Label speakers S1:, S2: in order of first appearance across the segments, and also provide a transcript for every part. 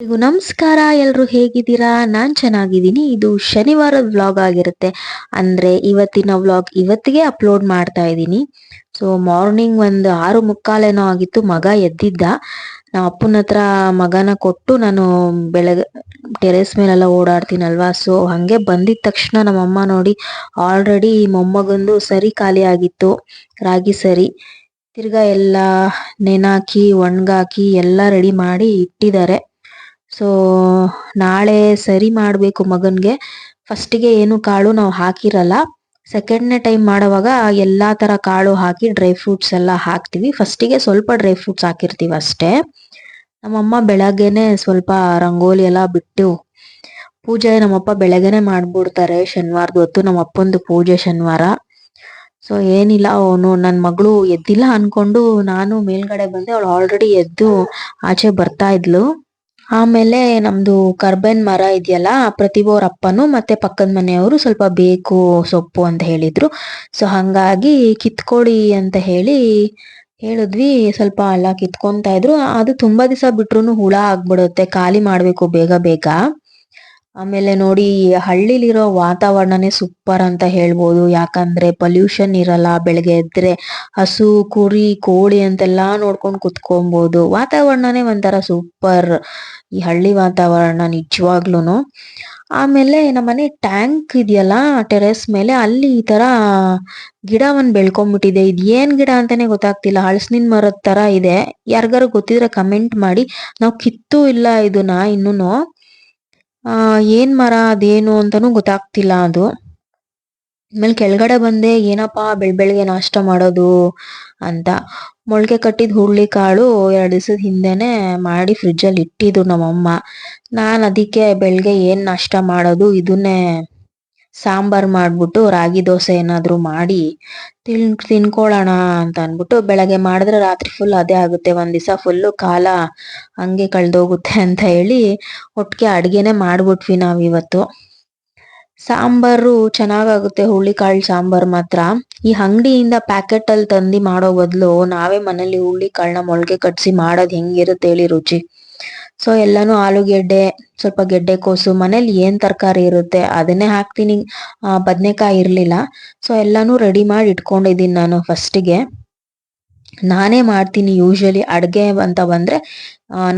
S1: ಎಲ್ರಿಗೂ ನಮಸ್ಕಾರ ಎಲ್ಲರೂ ಹೇಗಿದ್ದೀರಾ? ನಾನ್ ಚೆನ್ನಾಗಿದ್ದೀನಿ. ಇದು ಶನಿವಾರದ ವ್ಲಾಗ್ ಆಗಿರುತ್ತೆ. ಅಂದ್ರೆ ಇವತ್ತಿನ ವ್ಲಾಗ್ ಇವತ್ತಿಗೆ ಅಪ್ಲೋಡ್ ಮಾಡ್ತಾ ಇದ್ದೀನಿ. ಸೊ ಮಾರ್ನಿಂಗ್ ಒಂದು ಆರು ಮುಕ್ಕಾಲೇನೋ ಆಗಿತ್ತು. ಮಗ ಎದ್ದಿದ್ದ. ನಮ್ಮ ಅಪ್ಪನ ಹತ್ರ ಮಗನ ಕೊಟ್ಟು ನಾನು ಬೆಳಗ್ಗೆ ಟೆರೆಸ್ ಮೇಲೆಲ್ಲ ಓಡಾಡ್ತೀನಲ್ವಾ? ಸೊ ಹಂಗೆ ಬಂದಿದ ತಕ್ಷಣ ನಮ್ಮಮ್ಮ ನೋಡಿ ಆಲ್ರೆಡಿ ಮೊಮ್ಮಗಂದು ಸರಿ ಖಾಲಿ ಆಗಿತ್ತು. ರಾಗಿ ಸರಿ. ತಿರ್ಗಾ ಎಲ್ಲ ನೆನಾಕಿ, ಒಣಗಾಕಿ ಎಲ್ಲ ರೆಡಿ ಮಾಡಿ ಇಟ್ಟಿದ್ದಾರೆ. ಸೊ ನಾಳೆ ಸರಿ ಮಾಡಬೇಕು ಮಗನ್ಗೆ. ಫಸ್ಟಿಗೆ ಏನು ಕಾಳು ನಾವು ಹಾಕಿರಲ್ಲ. ಸೆಕೆಂಡ್ನೇ ಟೈಮ್ ಮಾಡುವಾಗ ಎಲ್ಲ ತರ ಕಾಳು ಹಾಕಿ ಡ್ರೈ ಫ್ರೂಟ್ಸ್ ಎಲ್ಲ ಹಾಕ್ತೀವಿ. ಫಸ್ಟಿಗೆ ಸ್ವಲ್ಪ ಡ್ರೈ ಫ್ರೂಟ್ಸ್ ಹಾಕಿರ್ತೀವಿ ಅಷ್ಟೇ. ನಮ್ಮಮ್ಮ ಬೆಳಗ್ಗೆನೆ ಸ್ವಲ್ಪ ರಂಗೋಲಿ ಎಲ್ಲ ಬಿಟ್ಟು ಪೂಜೆ ನಮ್ಮಪ್ಪ ಬೆಳಗ್ಗೆನೆ ಮಾಡ್ಬಿಡ್ತಾರೆ. ಶನಿವಾರದ ಹೊತ್ತು ನಮ್ಮ ಅಪ್ಪಂದು ಪೂಜೆ ಶನಿವಾರ. ಸೊ ಏನಿಲ್ಲ, ಅವನು ನನ್ನ ಮಗಳು ಎದ್ದಿಲ್ಲ ಅನ್ಕೊಂಡು ನಾನು ಮೇಲ್ಗಡೆ ಬಂದೆ. ಅವಳು ಆಲ್ರೆಡಿ ಎದ್ದು ಆಚೆ ಬರ್ತಾ ಇದ್ಲು. ಆಮೇಲೆ ನಮ್ದು ಕರ್ಬೇನ್ ಮರ ಇದೆಯಲ್ಲ ಪ್ರತಿಭೋರ್ ಅಪ್ಪನು ಮತ್ತೆ ಪಕ್ಕದ ಮನೆಯವರು ಸ್ವಲ್ಪ ಬೇಕು ಸೊಪ್ಪು ಅಂತ ಹೇಳಿದ್ರು. ಸೊ ಹಂಗಾಗಿ ಕಿತ್ಕೊಡಿ ಅಂತ ಹೇಳಿ ಹೇಳಿದ್ವಿ. ಸ್ವಲ್ಪ ಅಲ್ಲ ಕಿತ್ಕೊಂತಾ ಇದ್ರು. ಅದು ತುಂಬಾ ದಿವಸ ಬಿಟ್ರು ಹುಳ ಆಗ್ಬಿಡುತ್ತೆ. ಖಾಲಿ ಮಾಡ್ಬೇಕು ಬೇಗ ಬೇಗ. ಆಮೇಲೆ ನೋಡಿ ಹಳ್ಳಿಲಿರೋ ವಾತಾವರಣನೇ ಸೂಪರ್ ಅಂತ ಹೇಳ್ಬೋದು. ಯಾಕಂದ್ರೆ ಪೊಲ್ಯೂಷನ್ ಇರಲ್ಲ, ಬೆಳಗ್ಗೆ ಎದ್ರೆ ಹಸು, ಕುರಿ, ಕೋಳಿ ಅಂತೆಲ್ಲ ನೋಡ್ಕೊಂಡು ಕುತ್ಕೊಬಹುದು ವಾತಾವರಣನೇ ಒಂಥರ ಸೂಪರ್ ಈ ಹಳ್ಳಿ ವಾತಾವರಣ ನಿಜವಾಗ್ಲೂನು. ಆಮೇಲೆ ನಮ್ಮನೆ ಟ್ಯಾಂಕ್ ಇದೆಯಲ್ಲ ಟೆರೆಸ್ ಮೇಲೆ ಅಲ್ಲಿ ಈ ತರ ಗಿಡ ಒಂದ್ ಬೆಳ್ಕೊಂಡ್ಬಿಟ್ಟಿದೆ ಇದು ಏನ್ ಗಿಡ ಅಂತಾನೆ ಗೊತ್ತಾಗ್ತಿಲ್ಲ. ಹಳಸಿನ ಮರದ ತರ ಇದೆ. ಯಾರಿಗಾರು ಗೊತ್ತಿದ್ರೆ ಕಮೆಂಟ್ ಮಾಡಿ. ನಾವು ಕಿತ್ತು ಇಲ್ಲ ಇದನ್ನ ಇನ್ನೂನು. ಆ, ಏನ್ ಮರ, ಅದೇನು ಅಂತಾನು ಗೊತ್ತಾಗ್ತಿಲ್ಲ ಅದು. ಆಮೇಲೆ ಕೆಳಗಡೆ ಬಂದೆ, ಏನಪ್ಪಾ ಬೆಳ್ ಬೆಳಗ್ಗೆ ನಾಷ್ಟ ಮಾಡೋದು ಅಂತ. ಮೊಳಕೆ ಕಟ್ಟಿದ ಹುರುಳಿ ಕಾಳು ಎರಡು ದಿವಸದ ಹಿಂದೆನೆ ಮಾಡಿ ಫ್ರಿಜ್ ಅಲ್ಲಿ ಇಟ್ಟಿದ್ರು ನಮ್ಮಮ್ಮ. ನಾನು ಅದಕ್ಕೆ ಬೆಳಗ್ಗೆ ಏನ್ ನಾಷ್ಟ ಮಾಡೋದು, ಇದನ್ನೇ ಸಾಂಬಾರ್ ಮಾಡ್ಬಿಟ್ಟು ರಾಗಿ ದೋಸೆ ಏನಾದ್ರು ಮಾಡಿ ತಿನ್ ತಿನ್ಕೊಳ್ಳೋಣ ಅಂತ ಅನ್ಬಿಟ್ಟು ಬೆಳಗ್ಗೆ ಮಾಡಿದ್ರೆ ರಾತ್ರಿ ಫುಲ್ ಅದೇ ಆಗುತ್ತೆ. ಒಂದ್ ದಿವಸ ಫುಲ್ಲು ಕಾಲ ಹಂಗೆ ಕಳ್ದೋಗುತ್ತೆ ಅಂತ ಹೇಳಿ ಒಟ್ಟಿಗೆ ಅಡ್ಗೆನೆ ಮಾಡ್ಬಿಟ್ವಿ ನಾವ್ ಇವತ್ತು. ಸಾಂಬಾರು ಚೆನ್ನಾಗಾಗುತ್ತೆ ಹುಳ್ಳಿಕಾಳು ಸಾಂಬಾರ್ ಮಾತ್ರ. ಈ ಅಂಗಡಿಯಿಂದ ಪ್ಯಾಕೆಟ್ ಅಲ್ಲಿ ತಂದಿ ಮಾಡೋ ಬದಲು ನಾವೇ ಮನೇಲಿ ಹುಳ್ಳಿಕಾಳನ್ನ ಮೊಳಕೆ ಕಟ್ಸಿ ಮಾಡೋದ್ ಹೆಂಗಿರುತ್ತೆ ಹೇಳಿ ರುಚಿ. ಸೊ ಎಲ್ಲಾನು ಆಲೂಗೆಡ್ಡೆ ಸ್ವಲ್ಪ ಗೆಡ್ಡೆ ಕೋಸು, ಮನೇಲಿ ಏನ್ ತರಕಾರಿ ಇರುತ್ತೆ ಅದನ್ನೇ ಹಾಕ್ತೀನಿ. ಬದನೆಕಾಯಿ ಇರಲಿಲ್ಲ. ಸೊ ಎಲ್ಲಾನು ರೆಡಿ ಮಾಡಿ ಇಟ್ಕೊಂಡಿದ್ದೀನಿ ನಾನು ಫಸ್ಟಿಗೆ ನಾನೇ ಮಾಡ್ತೀನಿ ಯೂಶಲಿ ಅಡುಗೆ ಅಂತ ಬಂದ್ರೆ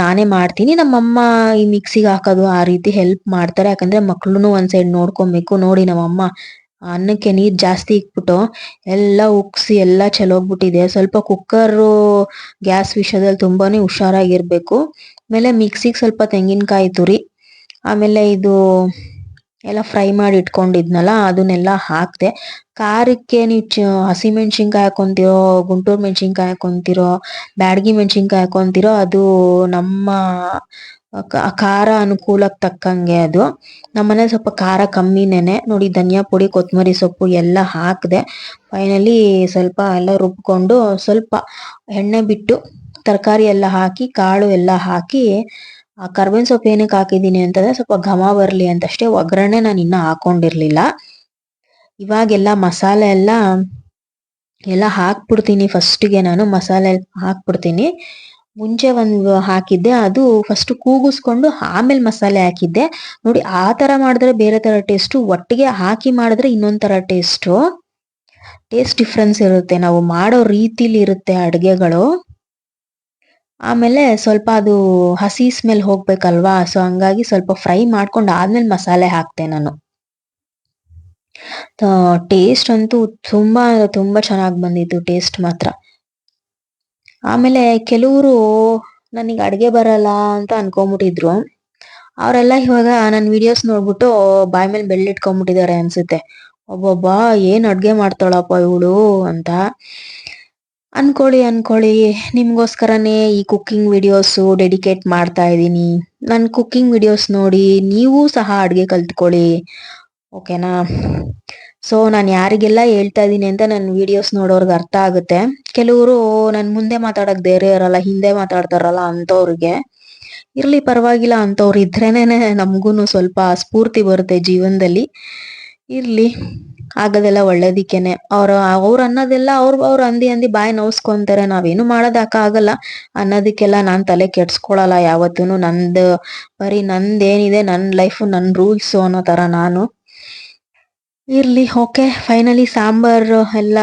S1: ನಾನೇ ಮಾಡ್ತೀನಿ. ನಮ್ಮಮ್ಮ ಈ ಮಿಕ್ಸಿಗೆ ಹಾಕೋದು ಆ ರೀತಿ ಹೆಲ್ಪ್ ಮಾಡ್ತಾರೆ. ಯಾಕಂದ್ರೆ ಮಕ್ಳುನು ಒಂದ್ ಸೈಡ್ ನೋಡ್ಕೊಬೇಕು. ನೋಡಿ ನಮ್ಮಮ್ಮ, ಅನ್ನಕ್ಕೆ ನೀರು ಜಾಸ್ತಿ ಇಕ್ಬಿಟ್ಟು ಎಲ್ಲ ಉಕ್ಸಿ ಎಲ್ಲ ಚೆಲ್ಲೋಗ್ಬಿಟ್ಟಿದೆ ಸ್ವಲ್ಪ ಕುಕ್ಕರು ಗ್ಯಾಸ್ ವಿಷಯದಲ್ಲಿ ತುಂಬಾನೇ ಹುಷಾರಾಗಿರ್ಬೇಕು. ಆಮೇಲೆ ಮಿಕ್ಸಿಗೆ ಸ್ವಲ್ಪ ತೆಂಗಿನಕಾಯಿ ತುರಿ, ಆಮೇಲೆ ಇದು ಎಲ್ಲ ಫ್ರೈ ಮಾಡಿ ಇಟ್ಕೊಂಡಿದ್ನಲ್ಲ, ಅದನ್ನೆಲ್ಲ ಹಾಕಿದೆ. ಖಾರಕ್ಕೆ ನೀವು ಹಸಿ ಮೆಣಸಿನ್ಕಾಯಿ ಹಾಕೊಂತಿರೋ, ಗುಂಟೂರು ಮೆಣ್ಸಿನ್ಕಾಯಿ ಹಾಕೊಂತಿರೋ, ಬ್ಯಾಡಗಿ ಮೆಣ್ಸಿನ್ಕಾಯಿ ಹಾಕೊಂತಿರೋ, ಅದು ನಮ್ಮ ಖಾರ ಅನುಕೂಲಕ್ಕೆ ತಕ್ಕಂಗೆ ಅದು. ನಮ್ಮನೆ ಸ್ವಲ್ಪ ಖಾರ ಕಮ್ಮಿನೇನೆ. ನೋಡಿ, ಧನಿಯಾ ಪುಡಿ ಕೊತ್ತಂಬರಿ ಸೊಪ್ಪು ಎಲ್ಲ ಹಾಕಿದೆ. ಫೈನಲಿ ಸ್ವಲ್ಪ ಎಲ್ಲ ರುಬ್ಕೊಂಡು ಸ್ವಲ್ಪ ಎಣ್ಣೆ ಬಿಟ್ಟು ತರಕಾರಿ ಎಲ್ಲ ಹಾಕಿ, ಕಾಳು ಎಲ್ಲ ಹಾಕಿ, ಆ ಕರ್ಬೇವಿನ ಸೊಪ್ಪು ಏನಕ್ಕೆ ಹಾಕಿದ್ದೀನಿ ಅಂತಂದ್ರೆ ಸ್ವಲ್ಪ ಘಮ ಬರಲಿ ಅಂತ ಅಷ್ಟೇ ಒಗ್ಗರಣೆ ನಾನು ಇನ್ನೂ ಹಾಕೊಂಡಿರ್ಲಿಲ್ಲ. ಇವಾಗೆಲ್ಲ ಮಸಾಲೆ ಎಲ್ಲ ಎಲ್ಲ ಹಾಕ್ಬಿಡ್ತೀನಿ ಫಸ್ಟಿಗೆ ನಾನು ಮಸಾಲೆ ಹಾಕ್ಬಿಡ್ತೀನಿ. ಮುಂಚೆ ಒಂದು ಹಾಕಿದ್ದೆ, ಅದು ಫಸ್ಟ್ ಕೂಗಿಸ್ಕೊಂಡು ಆಮೇಲೆ ಮಸಾಲೆ ಹಾಕಿದ್ದೆ. ನೋಡಿ, ಆ ತರ ಮಾಡಿದ್ರೆ ಬೇರೆ ತರ ಟೇಸ್ಟ್ ಒಟ್ಟಿಗೆ ಹಾಕಿ ಮಾಡಿದ್ರೆ ಇನ್ನೊಂದ್ ತರ ಟೇಸ್ಟ್ ಟೇಸ್ಟ್ ಡಿಫ್ರೆನ್ಸ್ ಇರುತ್ತೆ. ನಾವು ಮಾಡೋ ರೀತಿಲಿ ಇರುತ್ತೆ ಅಡ್ಗೆಗಳು. ಆಮೇಲೆ ಸ್ವಲ್ಪ ಅದು ಹಸಿ ಸ್ಮೆಲ್ ಹೋಗ್ಬೇಕಲ್ವಾ? ಸೊ ಹಂಗಾಗಿ ಸ್ವಲ್ಪ ಫ್ರೈ ಮಾಡ್ಕೊಂಡು ಆದ್ಮೇಲೆ ಮಸಾಲೆ ಹಾಕ್ತೆ ನಾನು. ಟೇಸ್ಟ್ ಅಂತೂ ತುಂಬಾ ತುಂಬಾ ಚೆನ್ನಾಗಿ ಬಂದಿತ್ತು ಟೇಸ್ಟ್ ಮಾತ್ರ. ಆಮೇಲೆ ಕೆಲವರು, ನನಗೆ ಅಡುಗೆ ಬರಲ್ಲ ಅಂತ ಅನ್ಕೊಂಬಿಟ್ಟಿದ್ರು. ಅವರೆಲ್ಲ ಇವಾಗ ನನ್ನ ವಿಡಿಯೋಸ್ ನೋಡ್ಬಿಟ್ಟು ಬಾಯ್ ಮೇಲೆ ಬೆಳ್ಳಿಟ್ಕೊಂಡ್ಬಿಟ್ಟಿದ್ದಾರೆ ಅನ್ಸುತ್ತೆ. ಒಬ್ಬೊಬ್ಬ ಏನ್ ಅಡುಗೆ ಮಾಡ್ತಾಳಪ್ಪ ಇವಳು? ಅಂತ. ಅನ್ಕೊಳ್ಳಿ ಅನ್ಕೊಳ್ಳಿ. ನಿಮ್ಗೋಸ್ಕರನೇ ಈ ಕುಕ್ಕಿಂಗ್ ವಿಡಿಯೋಸ್ ಡೆಡಿಕೇಟ್ ಮಾಡ್ತಾ ಇದ್ದೀನಿ. ನನ್ನ ಕುಕ್ಕಿಂಗ್ ವಿಡಿಯೋಸ್ ನೋಡಿ ನೀವು ಸಹ ಅಡ್ಗೆ ಕಲ್ತ್ಕೊಳ್ಳಿ. ಓಕೆನಾ ಸೊ ನಾನು ಯಾರಿಗೆಲ್ಲ ಹೇಳ್ತಾ ಇದ್ದೀನಿ ಅಂತ ನನ್ನ ವಿಡಿಯೋಸ್ ನೋಡೋರ್ಗೆ ಅರ್ಥ ಆಗುತ್ತೆ. ಕೆಲವರು ನನ್ನ ಮುಂದೆ ಮಾತಾಡಕ್ ಧೈರ್ಯ ಇರಲ್ಲ, ಹಿಂದೆ ಮಾತಾಡ್ತಾರಲ್ಲ ಅಂಥವ್ರಿಗೆ. ಇರ್ಲಿ ಪರವಾಗಿಲ್ಲ, ಅಂಥವ್ರು ಇದ್ರೇನೆ ನಮಗೂ ಸ್ವಲ್ಪ ಸ್ಫೂರ್ತಿ ಬರುತ್ತೆ ಜೀವನದಲ್ಲಿ. ಇರ್ಲಿ, ಆಗದೆಲ್ಲ ಒಳ್ಳೇದಿಕ್ಕೇನೆ. ಅವ್ರ, ಅವ್ರು ಅನ್ನೋದೆಲ್ಲ ಅವ್ರ ಅವ್ರ ಅಂದಿ ಅಂದಿ ಬಾಯಿ ನೋವ್ಸ್ಕೊಂತಾರೆ. ನಾವೇನು ಮಾಡೋದಕ್ಕ ಆಗಲ್ಲ. ಅನ್ನೋದಕ್ಕೆಲ್ಲ ನಾನ್ ತಲೆ ಕೆಡ್ಸ್ಕೊಳಲ್ಲ ಯಾವತ್ತೂ ನಂದು, ಬರೀ ನಂದೇನಿದೆ, ನನ್ ಲೈಫ್, ನನ್ ರೂಲ್ಸ್ ಅನ್ನೋ ತರ ನಾನು. ಇರ್ಲಿ, ಓಕೆ. ಫೈನಲಿ ಸಾಂಬಾರ್ ಎಲ್ಲ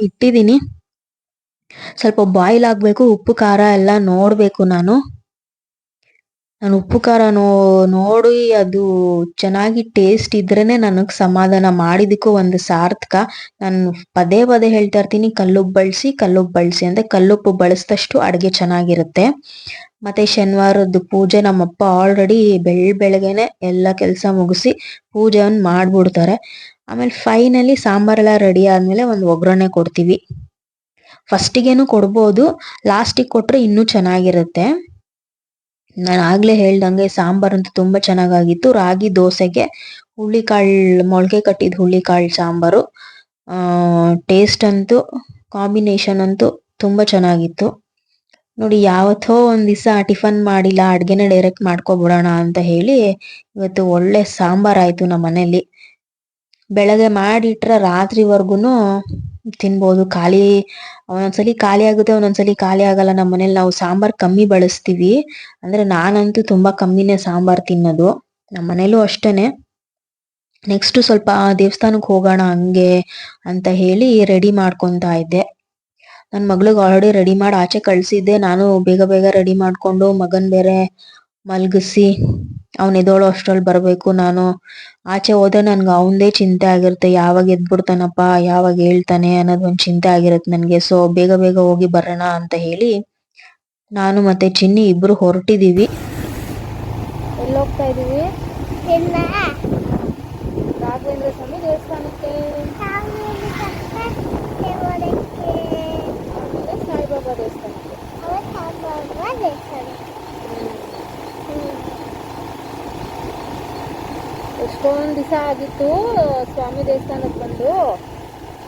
S1: ಇಟ್ಟಿದೀನಿ ಸ್ವಲ್ಪ ಬಾಯ್ಲ್ ಆಗ್ಬೇಕು, ಉಪ್ಪು, ಖಾರ ಎಲ್ಲ ನೋಡ್ಬೇಕು ನಾನು. ನಾನು ಉಪ್ಪು ಖಾರ ನೋಡಿ ಅದು ಚೆನ್ನಾಗಿ ಟೇಸ್ಟ್ ಇದ್ರೇನೆ ನನಗೆ ಸಮಾಧಾನ ಮಾಡಿದಕ್ಕೂ ಒಂದು ಸಾರ್ಥಕ. ನಾನು ಪದೇ ಪದೇ ಹೇಳ್ತಾ ಇರ್ತೀನಿ, ಕಲ್ಲುಪ್ಪು ಬಳಸಿ ಕಲ್ಲುಪ್ಪು ಬಳಸಿ ಅಂದ್ರೆ ಕಲ್ಲುಪ್ಪು ಬಳಸಿದಷ್ಟು ಅಡುಗೆ ಚೆನ್ನಾಗಿರುತ್ತೆ. ಮತ್ತೆ ಶನಿವಾರದ ಪೂಜೆ ನಮ್ಮಪ್ಪ ಆಲ್ರೆಡಿ ಬೆಳ್, ಬೆಳಗ್ಗೆನೆ ಎಲ್ಲ ಕೆಲಸ ಮುಗಿಸಿ ಪೂಜೆಯನ್ನು ಮಾಡ್ಬಿಡ್ತಾರೆ. ಆಮೇಲೆ ಫೈನಲಿ ಸಾಂಬಾರೆಲ್ಲ ರೆಡಿ ಆದಮೇಲೆ ಒಂದು ಒಗ್ಗರಣೆ ಕೊಡ್ತೀವಿ. ಫಸ್ಟಿಗೇನು ಕೊಡ್ಬೋದು ಲಾಸ್ಟಿಗೆ ಕೊಟ್ಟರೆ ಇನ್ನೂ ಚೆನ್ನಾಗಿರುತ್ತೆ. ನಾನು ಆಗ್ಲೇ ಹೇಳ್ದಂಗೆ ಸಾಂಬಾರ್ ಅಂತೂ ತುಂಬಾ ಚೆನ್ನಾಗಾಗಿತ್ತು. ರಾಗಿ ದೋಸೆಗೆ ಹುಳ್ಳಿಕಾಳ್ ಮೊಳಕೆ ಕಟ್ಟಿದ ಹುಳ್ಳಿಕಾಳ್ ಸಾಂಬಾರು. ಟೇಸ್ಟ್ ಅಂತೂ ಕಾಂಬಿನೇಷನ್ ಅಂತೂ ತುಂಬಾ ಚೆನ್ನಾಗಿತ್ತು. ನೋಡಿ, ಯಾವತ್ತೋ ಒಂದ್ ದಿವಸ ಟಿಫನ್ ಮಾಡಿಲ್ಲ, ಅಡ್ಗೆನ ಡೈರೆಕ್ಟ್ ಮಾಡ್ಕೊಬಿಡೋಣ ಅಂತ ಹೇಳಿ ಇವತ್ತು ಒಳ್ಳೆ ಸಾಂಬಾರ್ ಆಯ್ತು ನಮ್ಮ ಮನೇಲಿ ಬೆಳಗ್ಗೆ ಮಾಡಿಟ್ರೆ ರಾತ್ರಿವರ್ಗುನು ತಿನ್ಬೋದು, ಖಾಲಿ, ಒಂದೊಂದ್ಸಲಿ ಖಾಲಿ ಆಗುತ್ತೆ, ಒಂದೊಂದ್ಸಲಿ ಖಾಲಿ ಆಗಲ್ಲ. ನಮ್ಮ ಮನೇಲಿ ನಾವು ಸಾಂಬಾರ್ ಕಮ್ಮಿ ಬಳಸ್ತೀವಿ. ಅಂದ್ರೆ ನಾನಂತೂ ತುಂಬಾ ಕಮ್ಮಿನೇ ಸಾಂಬಾರ್ ತಿನ್ನೋದು. ನಮ್ಮ ಮನೇಲೂ ಅಷ್ಟೇನೆ. ನೆಕ್ಸ್ಟ್ ಸ್ವಲ್ಪ ದೇವಸ್ಥಾನಕ್ಕೆ ಹೋಗೋಣ ಹಂಗೆ ಅಂತ ಹೇಳಿ ರೆಡಿ ಮಾಡ್ಕೊಂತಾ ಇದ್ದೆ. ನನ್ ಮಗಳಿಗೆ ಆಲ್ರೆಡಿ ರೆಡಿ ಮಾಡಿ ಆಚೆ ಕಳ್ಸಿದ್ದೆ. ನಾನು ಬೇಗ ಬೇಗ ರೆಡಿ ಮಾಡ್ಕೊಂಡು ಮಗನ್ ಬೇರೆ ಮಲ್ಗಿಸಿ ಅವನು ಎದ್ದೋಳೋ ಅಷ್ಟರಲ್ಲಿ ಬರಬೇಕು ನಾನು ಆಚೆ ಹೋದ್ರೆ ನನ್ಗೆ ಅವನದೇ ಚಿಂತೆ ಆಗಿರುತ್ತೆ ಯಾವಾಗ ಎದ್ಬಿಡ್ತಾನಪ್ಪ ಯಾವಾಗ ಹೇಳ್ತಾನೆ ಅನ್ನೋದು ಒಂದು ಚಿಂತೆ ಆಗಿರುತ್ತೆ ನನಗೆ. ಸೊ ಬೇಗ ಬೇಗ ಹೋಗಿ ಬರೋಣ ಅಂತ ಹೇಳಿ ನಾನು ಮತ್ತೆ ಚಿನ್ನಿ ಇಬ್ರು ಹೊರಟಿದೀವಿ. ಎಲ್ಲಿ ಹೋಗ್ತಾ ಇದೀವಿ ರಾಘವೇಂದ್ರ ಸ್ವಾಮಿ ದೇವಸ್ಥಾನಕ್ಕೆ. ಸಾಯಿಬಾಬಾ ದೇವಸ್ಥಾನಕ್ಕೆ. ಎಷ್ಟೊಂದು ದಿವಸ ಆಗಿತ್ತು ಸ್ವಾಮಿ ದೇವಸ್ಥಾನಕ್ಕೆ ಬಂದು.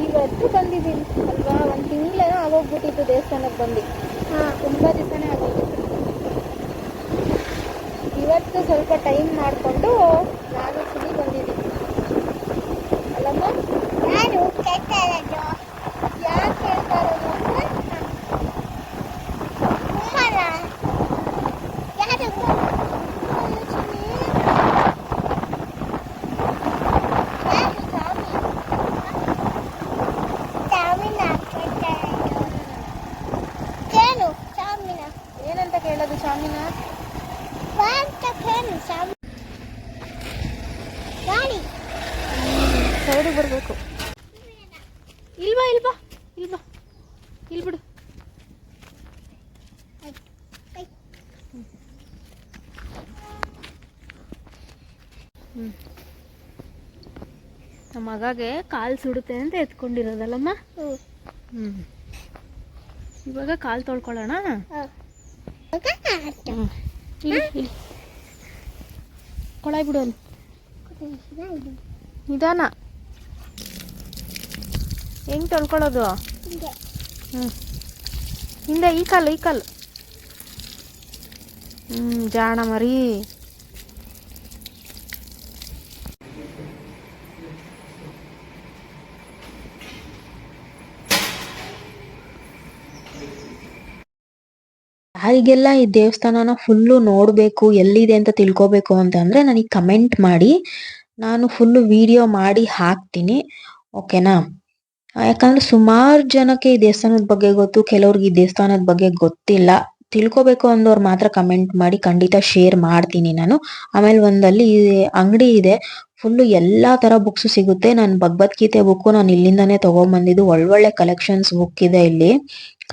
S1: ಇವತ್ತು ಬಂದಿದ್ದೀನಿ, ಅಲ್ವಾ? ಒಂದು ತಿಂಗಳೇನೋ ಆಗೋಗ್ಬಿಟ್ಟಿತ್ತು ದೇವಸ್ಥಾನಕ್ಕೆ ಬಂದು. ಹಾಂ, ತುಂಬ ದಿವಸನೇ ಆಗೋಗಿತ್ತು ಇವತ್ತು ಸ್ವಲ್ಪ ಟೈಮ್ ಮಾಡಿಕೊಂಡು ನಾನು ಸುನಿ ಬಂದಿದ್ದೀನಿ. ಅಲ್ಲಮ್ಮ? ನಾನು ಯಾಕೆ ಇರೋದು ಅಂದ್ರೆ ಯಾರು ಏನಂತ ಕೇಳೋದು ಶಾಮಿನ ಸೈಡಿಗೆ ಬರಬೇಕು ಇಲ್ವಾ ಇಲ್ವಾ ಇಲ್ವಾ ಇಲ್ಲಿ ಬಿಡು ಹ್ಮ್ ನಮ್ಮ ಮಗಗೆ ಕಾಲು ಸುಡುತ್ತೆ ಅಂತ ಎತ್ಕೊಂಡಿರೋದಲ್ಲಮ್ಮ? ಹ್ಮ್. ಇವಾಗ ಕಾಲು ತೊಳ್ಕೊಳ್ಳೋಣ? ಕೊಳಾಯ್ ಬಿಡು. ನಿಧಾನ. ಹೆಂಗ್ ತೊಳ್ಕೊಳ್ಳೋದು? ಹ್ಮ್. ಹಿಂದೆ ಈ ಕಾಲು ಈ ಕಾಲು. ಹ್ಮ್ ಜಾಣ ಮರಿ. ಯಾರಿಗೆಲ್ಲ ಈ ದೇವಸ್ಥಾನನ ಫುಲ್ಲು ನೋಡಬೇಕು, ಎಲ್ಲಿದೆ ಅಂತ ತಿಳ್ಕೊಬೇಕು ಅಂತ ಅಂದ್ರೆ ನನಗೆ ಕಮೆಂಟ್ ಮಾಡಿ. ನಾನು ಫುಲ್ಲು ವಿಡಿಯೋ ಮಾಡಿ ಹಾಕ್ತೀನಿ ಓಕೆನಾ ಯಾಕಂದ್ರೆ ಸುಮಾರು ಜನಕ್ಕೆ ಈ ದೇವಸ್ಥಾನದ ಬಗ್ಗೆ ಗೊತ್ತು, ಕೆಲವ್ರಿಗೆ ಈ ದೇವಸ್ಥಾನದ ಬಗ್ಗೆ ಗೊತ್ತಿಲ್ಲ. ತಿಳ್ಕೊಬೇಕು ಅಂದವ್ರು ಮಾತ್ರ ಕಮೆಂಟ್ ಮಾಡಿ ಖಂಡಿತ ಶೇರ್ ಮಾಡ್ತೀನಿ ನಾನು. ಆಮೇಲೆ ಒಂದಲ್ಲಿ ಅಂಗಡಿ ಇದೆ ಫುಲ್ಲು ಎಲ್ಲಾ ತರ ಬುಕ್ಸ್ ಸಿಗುತ್ತೆ. ನಾನು ಭಗವದ್ಗೀತೆ ಬುಕ್ ನಾನು ಇಲ್ಲಿಂದಾನೇ ತಗೊಂಡ್ಬಂದಿದ್ದು ಒಳ್ಳೊಳ್ಳೆ ಕಲೆಕ್ಷನ್ಸ್ ಬುಕ್ ಇದೆ ಇಲ್ಲಿ.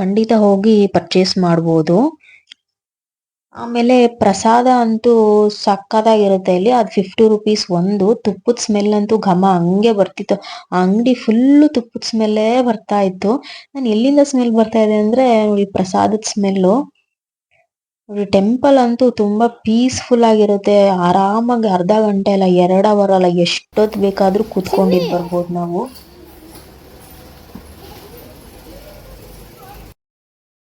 S1: ಖಂಡಿತ ಹೋಗಿ ಪರ್ಚೇಸ್ ಮಾಡ್ಬೋದು. ಆಮೇಲೆ ಪ್ರಸಾದ ಅಂತೂ ಸಕ್ಕತ್ತಾಗಿರುತ್ತೆ. ಇಲ್ಲಿ ಅದು ಫಿಫ್ಟಿ ರುಪೀಸ್ ಒಂದು. ತುಪ್ಪದ ಸ್ಮೆಲ್ ಅಂತೂ ಘಮ ಹಂಗೆ ಬರ್ತಿತ್ತು. ಆ ಅಂಗಡಿ ಫುಲ್ಲು ತುಪ್ಪದ ಸ್ಮೆಲ್ಲೇ ಬರ್ತಾ ಇತ್ತು. ನಾನು ಎಲ್ಲಿಂದ ಸ್ಮೆಲ್ ಬರ್ತಾ ಇದೆ ಅಂದ್ರೆ ನೋಡಿ ಪ್ರಸಾದದ ಸ್ಮೆಲ್ಲು ನೋಡಿ ಟೆಂಪಲ್ ಅಂತೂ ತುಂಬಾ ಪೀಸ್ಫುಲ್ ಆಗಿರುತ್ತೆ. ಆರಾಮಾಗಿ ಅರ್ಧ ಗಂಟೆ ಅಲ್ಲ, ಎರಡು ಅವರ್ ಅಲ್ಲ, ಎಷ್ಟೊತ್ ಬೇಕಾದರೂ ಕೂತ್ಕೊಂಡಿದ್ ಬರ್ಬೋದು ನಾವು.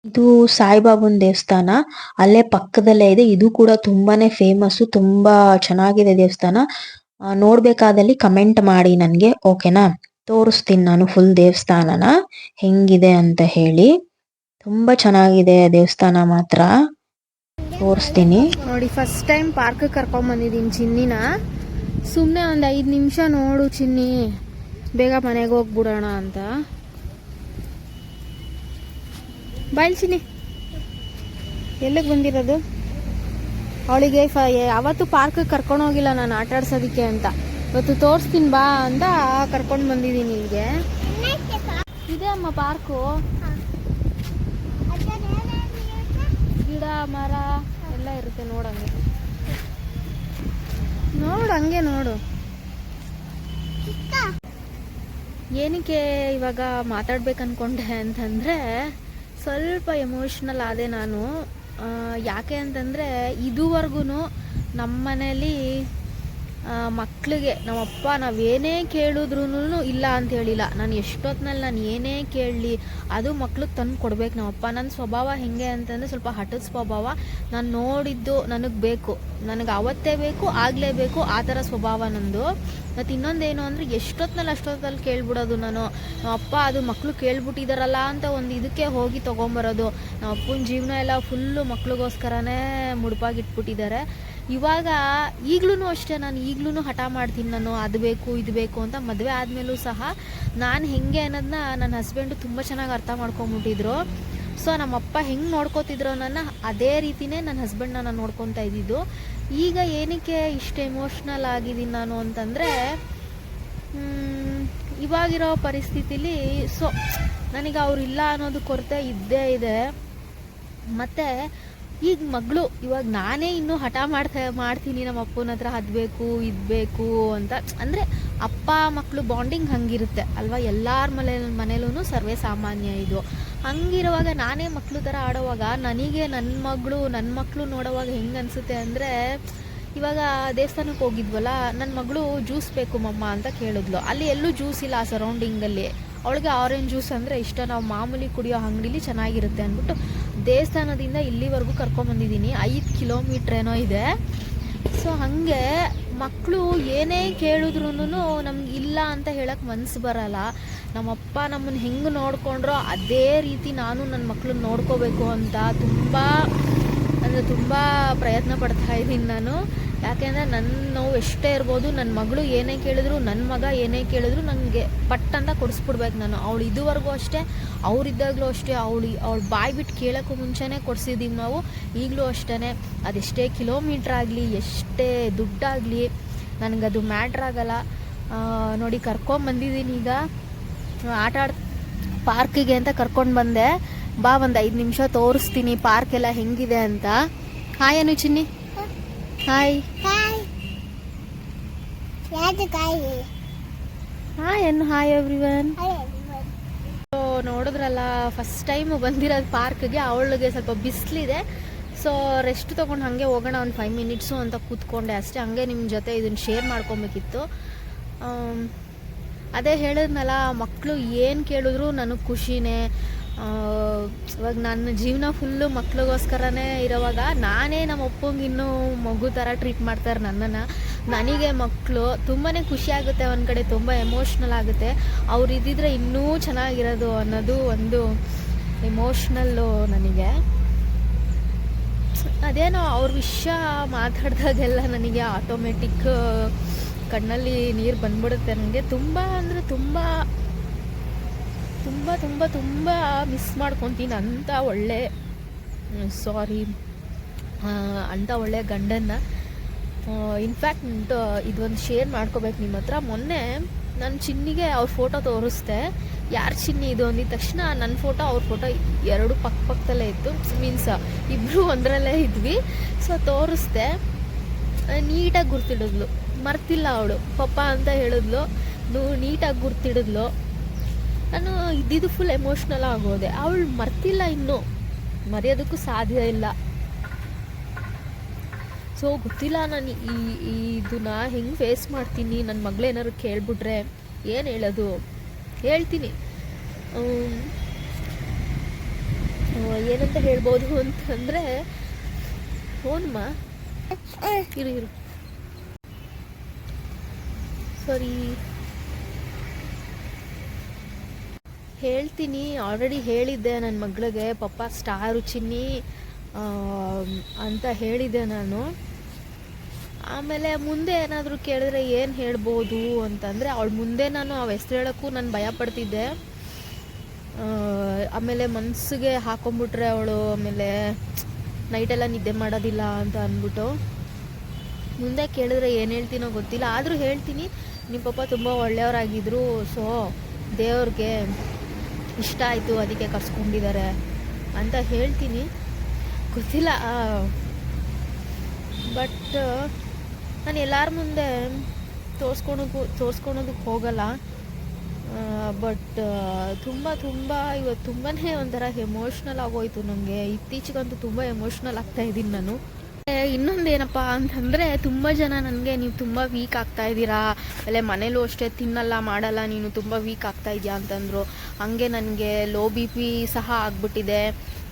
S1: ಇದು ಸಾಯಿಬಾಬನ್ ದೇವಸ್ಥಾನ. ಅಲ್ಲೇ ಪಕ್ಕದಲ್ಲೇ ಇದೆ. ಇದು ಕೂಡ ತುಂಬಾನೇ ಫೇಮಸ್ ತುಂಬಾ ಚೆನ್ನಾಗಿದೆ ದೇವಸ್ಥಾನ. ನೋಡ್ಬೇಕಾದಲ್ಲಿ ಕಮೆಂಟ್ ಮಾಡಿ ನನಗೆ ಓಕೆನಾ ತೋರಿಸ್ತೀನಿ ನಾನು ಫುಲ್ ದೇವಸ್ಥಾನನ. ಹೆಂಗಿದೆ ಅಂತ ಹೇಳಿ. ತುಂಬಾ ಚೆನ್ನಾಗಿದೆ ದೇವಸ್ಥಾನ ಮಾತ್ರ. ತೋರಿಸ್ತೀನಿ.
S2: ನೋಡಿ ಫಸ್ಟ್ ಟೈಮ್ ಪಾರ್ಕ್ ಕರ್ಕೊಂಡ್ ಬಂದಿದ್ದೀನಿ ಚಿನ್ನಿನ. ಸುಮ್ಮನೆ ಒಂದು ಐದು ನಿಮಿಷ ನೋಡು ಚಿನ್ನಿ. ಬೇಗ ಮನೆಗೆ ಹೋಗ್ಬಿಡೋಣ ಅಂತ. ಬಾಯ್ ಚಿನ್ನಿ ಎಲ್ಲಿಗೆ ಬಂದಿರೋದು? ಅವಳಿಗೆ ಫ ಯಾವತ್ತು ಪಾರ್ಕ್ ಕರ್ಕೊಂಡು ಹೋಗಿಲ್ಲ ನಾನು ಆಟ ಆಡ್ಸೋದಕ್ಕೆ ಅಂತ. ಇವತ್ತು ತೋರಿಸ್ತೀನಿ ಬಾ ಅಂತ ಕರ್ಕೊಂಡು ಬಂದಿದ್ದೀನಿ ಇಲ್ಲಿಗೆ. ಇದೆ ಅಮ್ಮ ಪಾರ್ಕು ಗಿಡ, ಮರ ಎಲ್ಲ ಇರುತ್ತೆ ನೋಡಂಗೆ. ನೋಡು ಹಂಗೆ ನೋಡು. ಏನಕ್ಕೆ ಇವಾಗ ಮಾತಾಡ್ಬೇಕು ಅನ್ಕೊಂಡೆ ಅಂತಂದ್ರೆ ಸ್ವಲ್ಪ ಎಮೋಷ್ನಲ್ ಆದೆ ನಾನು. ಯಾಕೆ ಅಂತಂದರೆ ಇದುವರೆಗೂ ನಮ್ಮ ಮನೇಲಿ ಮಕ್ಕಳಿಗೆ ನಮ್ಮಪ್ಪ ನಾವೇನೇ ಕೇಳಿದ್ರೂ ಇಲ್ಲ ಅಂತ ಹೇಳಿಲ್ಲ. ನಾನು ಎಷ್ಟೊತ್ತಿನಲ್ಲಿ ನಾನು ಏನೇ ಕೇಳಲಿ, ಅದು ಮಕ್ಳಿಗೆ ತಂದು ಕೊಡ್ಬೇಕು. ನಮ್ಮಪ್ಪ ನನ್ನ ಸ್ವಭಾವ ಹೆಂಗೆ ಅಂತಂದರೆ ಸ್ವಲ್ಪ ಹಠದ ಸ್ವಭಾವ. ನಾನು ನೋಡಿದ್ದು ನನಗೆ ಬೇಕು. ನನಗೆ ಅವತ್ತೇ ಬೇಕು ಆಗಲೇಬೇಕು ಆ ಥರ ಸ್ವಭಾವ ನಂದು. ಮತ್ತು ಇನ್ನೊಂದೇನು ಅಂದರೆ ಎಷ್ಟೊತ್ತಿನಲ್ಲಿ ಅಷ್ಟೊತ್ತಲ್ಲಿ ಕೇಳ್ಬಿಡೋದು ನಾನು. ನಮ್ಮಪ್ಪ ಅದು ಮಕ್ಕಳು ಕೇಳ್ಬಿಟ್ಟಿದಾರಲ್ಲ ಅಂತ ಒಂದು ಇದಕ್ಕೆ ಹೋಗಿ ತೊಗೊಂಬರೋದು. ನಮ್ಮ ಅಪ್ಪನ ಜೀವನ ಎಲ್ಲ ಫುಲ್ಲು ಮಕ್ಳಿಗೋಸ್ಕರನೇ ಮುಡುಪಾಗಿಟ್ಬಿಟ್ಟಿದ್ದಾರೆ ಇವಾಗ ಈಗ್ಲೂ ಅಷ್ಟೇ, ನಾನು ಈಗಲೂ ಹಠ ಮಾಡ್ತೀನಿ ನಾನು, ಅದು ಬೇಕು, ಇದು ಬೇಕು ಅಂತ ಮದುವೆ ಆದಮೇಲೂ ಸಹ ನಾನು ಹೆಂಗೆ ಅನ್ನೋದನ್ನ ನನ್ನ ಹಸ್ಬೆಂಡು ತುಂಬ ಚೆನ್ನಾಗಿ ಅರ್ಥ ಮಾಡ್ಕೊಂಬಿಟ್ಟಿದ್ರು. ಸೊ ನಮ್ಮಪ್ಪ ಹೆಂಗೆ ನೋಡ್ಕೋತಿದ್ರು ನನ್ನ ಅದೇ ರೀತಿನೇ ನನ್ನ ಹಸ್ಬೆಂಡ್ನ ನಾನು ನೋಡ್ಕೊತಾ ಇದ್ದಿದ್ದು. ಈಗ ಏನಕ್ಕೆ ಇಷ್ಟು ಎಮೋಷ್ನಲ್ ಆಗಿದ್ದೀನಿ ನಾನು ಅಂತಂದರೆ ಇವಾಗಿರೋ ಪರಿಸ್ಥಿತಿಲಿ ಸೊ ನನಗೆ ಅವ್ರಿಲ್ಲ ಅನ್ನೋದು ಕೊರತೆ ಇದ್ದೇ ಇದೆ. ಮತ್ತು ಈಗ ಮಗಳು, ಇವಾಗ ನಾನೇ ಇನ್ನೂ ಹಠ ಮಾಡ್ತಾ, ಮಾಡ್ತೀನಿ ನಮ್ಮ ಅಪ್ಪನ ಹತ್ರ ಅದು ಬೇಕು ಅಂತ. ಅಂದರೆ ಅಪ್ಪ ಮಕ್ಕಳು ಬಾಂಡಿಂಗ್ ಹಂಗಿರುತ್ತೆ ಅಲ್ವಾ? ಎಲ್ಲರ ಮನೆ ಮನೇಲೂ ಸರ್ವೇ ಸಾಮಾನ್ಯ ಇದು. ಹಂಗಿರುವಾಗ ನಾನೇ ಮಕ್ಕಳು ಥರ ಆಡೋವಾಗ ನನಗೆ ನನ್ನ ಮಗಳು ನನ್ನ ಮಕ್ಕಳು ನೋಡೋವಾಗ ಹೆಂಗೆ ಅನಿಸುತ್ತೆ ಅಂದರೆ, ಇವಾಗ ದೇವಸ್ಥಾನಕ್ಕೆ ಹೋಗಿದ್ವಲ್ಲ ನನ್ನ ಮಗಳು ಜ್ಯೂಸ್ ಬೇಕು ಮಮ್ಮ ಅಂತ ಕೇಳಿದ್ಲು. ಅಲ್ಲಿ ಎಲ್ಲೂ ಜ್ಯೂಸ್ ಇಲ್ಲ ಆ ಸರೌಂಡಿಂಗಲ್ಲಿ ಅವಳಿಗೆ ಆರೆಂಜ್ ಜ್ಯೂಸ್ ಅಂದರೆ ಇಷ್ಟ. ನಾವು ಮಾಮೂಲಿ ಕುಡಿಯೋ ಅಂಗಡಿಲಿ ಚೆನ್ನಾಗಿರುತ್ತೆ ಅಂದ್ಬಿಟ್ಟು ದೇವಸ್ಥಾನದಿಂದ ಇಲ್ಲಿವರೆಗೂ ಕರ್ಕೊಂಬಂದಿದ್ದೀನಿ ಐದು ಕಿಲೋಮೀಟ್ರ್ ಏನೋ ಇದೆ. ಸೊ ಹಾಗೆ ಮಕ್ಕಳು ಏನೇ ಕೇಳಿದ್ರು ನಮ್ಗೆ ಇಲ್ಲ ಅಂತ ಹೇಳಕ್ಕೆ ಮನಸ್ಸು ಬರಲ್ಲ. ನಮ್ಮಪ್ಪ ನಮ್ಮನ್ನು ಹೆಂಗೆ ನೋಡ್ಕೊಂಡ್ರೋ ಅದೇ ರೀತಿ ನಾನು ನನ್ನ ಮಕ್ಕಳನ್ನ ನೋಡ್ಕೋಬೇಕು ಅಂತ ತುಂಬ, ಅಂದರೆ ತುಂಬ ಪ್ರಯತ್ನ ಪಡ್ತಾ ಇದ್ದೀನಿ ನಾನು. ಯಾಕೆಂದರೆ ನನ್ನ ನೋವು ಎಷ್ಟೇ ಇರ್ಬೋದು ನನ್ನ ಮಗಳು ಏನೇ ಕೇಳಿದ್ರು ನನ್ನ ಮಗ ಏನೇ ಕೇಳಿದ್ರು ನನಗೆ ಪಟ್ ಅಂತ ಕೊಡಿಸ್ಬಿಡ್ಬೇಕು ನಾನು. ಅವಳು ಇದುವರೆಗೂ ಅಷ್ಟೇ, ಅವರಿದ್ದಾಗಲೂ ಅಷ್ಟೇ, ಅವಳು ಅವಳು ಬಾಯಿ ಬಿಟ್ಟು ಕೇಳೋಕ್ಕೂ ಮುಂಚೆನೇ ಕೊಡಿಸಿದ್ದೀವಿ ನಾವು. ಈಗಲೂ ಅಷ್ಟೇ ಅದೆಷ್ಟೇ ಕಿಲೋಮೀಟ್ರ್ ಆಗಲಿ, ಎಷ್ಟೇ ದುಡ್ಡಾಗಲಿ, ನನಗದು ಮ್ಯಾಟ್ರ್ ಆಗಲ್ಲ. ನೋಡಿ ಕರ್ಕೊಂಬಂದಿದ್ದೀನಿ ಈಗ. ಆಟ ಆಡ್ ಪಾರ್ಕಿಗೆ ಅಂತ ಕರ್ಕೊಂಡು ಬಂದೆ. ಬಾ, ಒಂದು ಐದು ನಿಮಿಷ ತೋರಿಸ್ತೀನಿ, ಪಾರ್ಕ್ ಎಲ್ಲ ಹೆಂಗಿದೆ ಅಂತ. ಹಾಯನು ಚಿನ್ನಿ ಹಾಯ್
S3: ಹಾಯ್ ಯಾವ್ದು ಕಾಯಿ?
S2: Hi Annu hi everyone so ನೋಡಿದ್ರಲ್ಲ ಫಸ್ಟ್ ಟೈಮ್ ಬಂದಿರೋದು ಪಾರ್ಕ್ಗೆ ಅವಳಿಗೆ ಸ್ವಲ್ಪ ಬಿಸಿಲಿದೆ. ಸೊ ರೆಸ್ಟ್ ತೊಗೊಂಡು ಹಾಗೆ ಹೋಗೋಣ ಒಂದು ಫೈವ್ ಮಿನಿಟ್ಸು ಅಂತ ಕೂತ್ಕೊಂಡೆ ಅಷ್ಟೇ. ಹಂಗೆ ನಿಮ್ಮ ಜೊತೆ ಇದನ್ನು ಶೇರ್ ಮಾಡ್ಕೊಬೇಕಿತ್ತು. ಆಮ್, ಅದೇ ಹೇಳಿದ್ನಲ್ಲ ಮಕ್ಕಳು ಏನು ಕೇಳಿದ್ರು ನನಗೆ ಖುಷಿನೇ. ಇವಾಗ ನನ್ನ ಜೀವನ ಫುಲ್ಲು ಮಕ್ಳಿಗೋಸ್ಕರನೇ ಇರೋವಾಗ ನಾನೇ ನಮ್ಮ ಅಪ್ಪಂಗೆ ಇನ್ನೂ ಮಗು ಥರ ಟ್ರೀಟ್ ಮಾಡ್ತಾರೆ ನನ್ನನ್ನು. ನನಗೆ ಮಕ್ಕಳು ತುಂಬಾ ಖುಷಿ ಆಗುತ್ತೆ, ಒಂದು ಕಡೆ ತುಂಬ ಎಮೋಷ್ನಲ್ ಆಗುತ್ತೆ. ಅವ್ರು ಇದ್ದಿದ್ರೆ ಇನ್ನೂ ಚೆನ್ನಾಗಿರೋದು ಅನ್ನೋದು ಒಂದು ಎಮೋಷ್ನಲ್ಲು ನನಗೆ. ಅದೇನೋ ಅವ್ರ ವಿಷಯ ಮಾತಾಡಿದಾಗೆಲ್ಲ ನನಗೆ ಆಟೋಮೆಟಿಕ್ ಕಣ್ಣಲ್ಲಿ ನೀರು ಬಂದ್ಬಿಡುತ್ತೆ. ನನಗೆ ತುಂಬ ಅಂದರೆ ತುಂಬ ತುಂಬ ತುಂಬ ತುಂಬ ಮಿಸ್ ಮಾಡ್ಕೊತೀನಿ ಅಂಥ ಒಳ್ಳೆ ಸಾರಿ ಅಂಥ ಒಳ್ಳೆ ಗಂಡನ್ನ. ಇನ್ಫ್ಯಾಕ್ಟ್ ಇದೊಂದು ಶೇರ್ ಮಾಡ್ಕೋಬೇಕು ನಿಮ್ಮ ಹತ್ರ. ಮೊನ್ನೆ ನನ್ನ ಚಿನ್ನಿಗೆ ಅವ್ರ ಫೋಟೋ ತೋರಿಸ್ದೆ. ಯಾರ ಚಿನ್ನಿ ಇದು ಅಂದಿದ ತಕ್ಷಣ ನನ್ನ ಫೋಟೋ ಅವ್ರ ಫೋಟೋ ಎರಡು ಪಕ್ಕ ಪಕ್ಕದಲ್ಲೇ ಇತ್ತು. ಮೀನ್ಸ್ ಇಬ್ಬರು ಒಂದರಲ್ಲೇ ಇದ್ವಿ. ಸೊ ತೋರಿಸ್ದೆ. ನೀಟಾಗಿ ಗುರ್ತಿಡಿದ್ಲು. ಮರ್ತಿಲ್ಲ ಅವಳು. ಪಪ್ಪ ಅಂತ ಹೇಳಿದ್ಲು. ನೀಟಾಗಿ ಗುರ್ತಿಡಿದ್ಲು. ನಾನು ಇದ್ದಿದ್ದು ಫುಲ್ ಎಮೋಷ್ನಲ್ ಆಗೋದೆ. ಅವಳು ಮರ್ತಿಲ್ಲ ಇನ್ನೂ. ಮರೆಯೋದಕ್ಕೂ ಸಾಧ್ಯ ಇಲ್ಲ. ಸೊ ಗೊತ್ತಿಲ್ಲ ನಾನು ಈ ಇದನ್ನ ಹೆಂಗೆ ಫೇಸ್ ಮಾಡ್ತೀನಿ? ನನ್ನ ಮಗಳೇನಾದ್ರು ಕೇಳ್ಬಿಟ್ರೆ ಏನು ಹೇಳೋದು? ಹೇಳ್ತೀನಿ. ಏನಂತ ಹೇಳ್ಬೋದು ಅಂತಂದರೆ ಫೋನಮ್ಮ ಇರು ಇರು. ಸಾರಿ. ಹೇಳ್ತೀನಿ ಆಲ್ರೆಡಿ ಹೇಳಿದ್ದೆ ನನ್ನ ಮಗಳಿಗೆ ಪಪ್ಪ ಸ್ಟಾರು ಚಿನ್ನಿ ಅಂತ ಹೇಳಿದ್ದೆ ನಾನು. ಆಮೇಲೆ ಮುಂದೆ ಏನಾದರೂ ಕೇಳಿದ್ರೆ ಏನು ಹೇಳ್ಬೋದು ಅಂತಂದರೆ ಅವಳು ಮುಂದೆ ನಾನು ಅವ ಹೆಸ್ರು ಹೇಳೋಕ್ಕೂ ನಾನು ಭಯ ಪಡ್ತಿದ್ದೆ. ಆ, ಆಮೇಲೆ ಮನಸ್ಸಿಗೆ ಹಾಕೊಂಡ್ಬಿಟ್ರೆ ಅವಳು ಆಮೇಲೆ ನೈಟೆಲ್ಲ ನಿದ್ದೆ ಮಾಡೋದಿಲ್ಲ ಅಂತ ಅಂದ್ಬಿಟ್ಟು. ಮುಂದೆ ಕೇಳಿದ್ರೆ ಏನು ಹೇಳ್ತೀನೋ ಗೊತ್ತಿಲ್ಲ. ಆದರೂ ಹೇಳ್ತೀನಿ ನಿಮ್ಮ ಪಪ್ಪ ತುಂಬ ಒಳ್ಳೆಯವರಾಗಿದ್ದರು ಸೊ ದೇವ್ರಿಗೆ ಇಷ್ಟ ಆಯಿತು, ಅದಕ್ಕೆ ಕರ್ಸ್ಕೊಂಡಿದ್ದಾರೆ ಅಂತ ಹೇಳ್ತೀನಿ. ಗೊತ್ತಿಲ್ಲ ಬಟ್ ನಾನು ಎಲ್ಲರ ಮುಂದೆ ತೋರಿಸ್ಕೊಳೋಕ್ಕೂ ತೋರಿಸ್ಕೊಳೋದಕ್ಕೆ ಹೋಗಲ್ಲ. ಬಟ್ ತುಂಬ ತುಂಬ, ಇವತ್ತು ತುಂಬಾ ಒಂಥರ ಎಮೋಷ್ನಲ್ ಆಗೋಯ್ತು ನನಗೆ ಇತ್ತೀಚೆಗಂತೂ ತುಂಬ ಎಮೋಷ್ನಲ್ ಆಗ್ತಾಯಿದ್ದೀನಿ ನಾನು. ಇನ್ನೊಂದು ಏನಪ್ಪ ಅಂತಂದರೆ ತುಂಬ ಜನ ನನಗೆ ನೀವು ತುಂಬ ವೀಕ್ ಆಗ್ತಾ ಇದ್ದೀರಾ. ಅಲ್ಲೇ ಮನೇಲೂ ಅಷ್ಟೇ ತಿನ್ನಲ್ಲ, ಮಾಡಲ್ಲ, ನೀನು ತುಂಬ ವೀಕ್ ಆಗ್ತಾ ಇದೆಯಾ ಅಂತಂದರು. ಹಂಗೆ ನನಗೆ ಲೋ ಬಿ ಪಿ ಸಹ ಆಗಿಬಿಟ್ಟಿದೆ.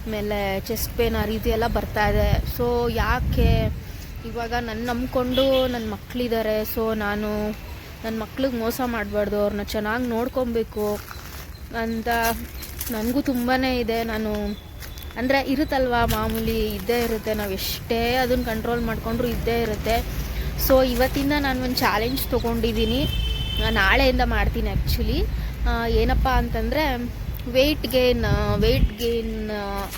S2: ಆಮೇಲೆ ಚೆಸ್ಟ್ ಪೇನ್ ಆ ರೀತಿ ಎಲ್ಲ ಬರ್ತಾ ಇದೆ. ಸೊ ಯಾಕೆ? ಇವಾಗ ನನ್ನ ನಂಬ್ಕೊಂಡು ನನ್ನ ಮಕ್ಕಳಿದ್ದಾರೆ ಸೊ ನಾನು ನನ್ನ ಮಕ್ಳಿಗೆ ಮೋಸ ಮಾಡಬಾರ್ದು ಅವ್ರನ್ನ ಚೆನ್ನಾಗಿ ನೋಡ್ಕೊಬೇಕು ಅಂತ ನನಗೂ ತುಂಬಾ ಇದೆ. ನಾನು ಅಂದರೆ ಇರುತ್ತಲ್ವಾ, ಮಾಮೂಲಿ ಇದ್ದೇ ಇರುತ್ತೆ, ನಾವು ಎಷ್ಟೇ ಅದನ್ನು ಕಂಟ್ರೋಲ್ ಮಾಡಿಕೊಂಡ್ರು ಇದ್ದೇ ಇರುತ್ತೆ. ಸೊ ಇವತ್ತಿಂದ ನಾನು ಒಂದು ಚಾಲೆಂಜ್ ತೊಗೊಂಡಿದ್ದೀನಿ ನಾಳೆಯಿಂದ ಮಾಡ್ತೀನಿ ಆ್ಯಕ್ಚುಲಿ ಏನಪ್ಪ ಅಂತಂದರೆ ವೆಯ್ಟ್ ಗೇನ್ ವೆಯ್ಟ್ ಗೇನ್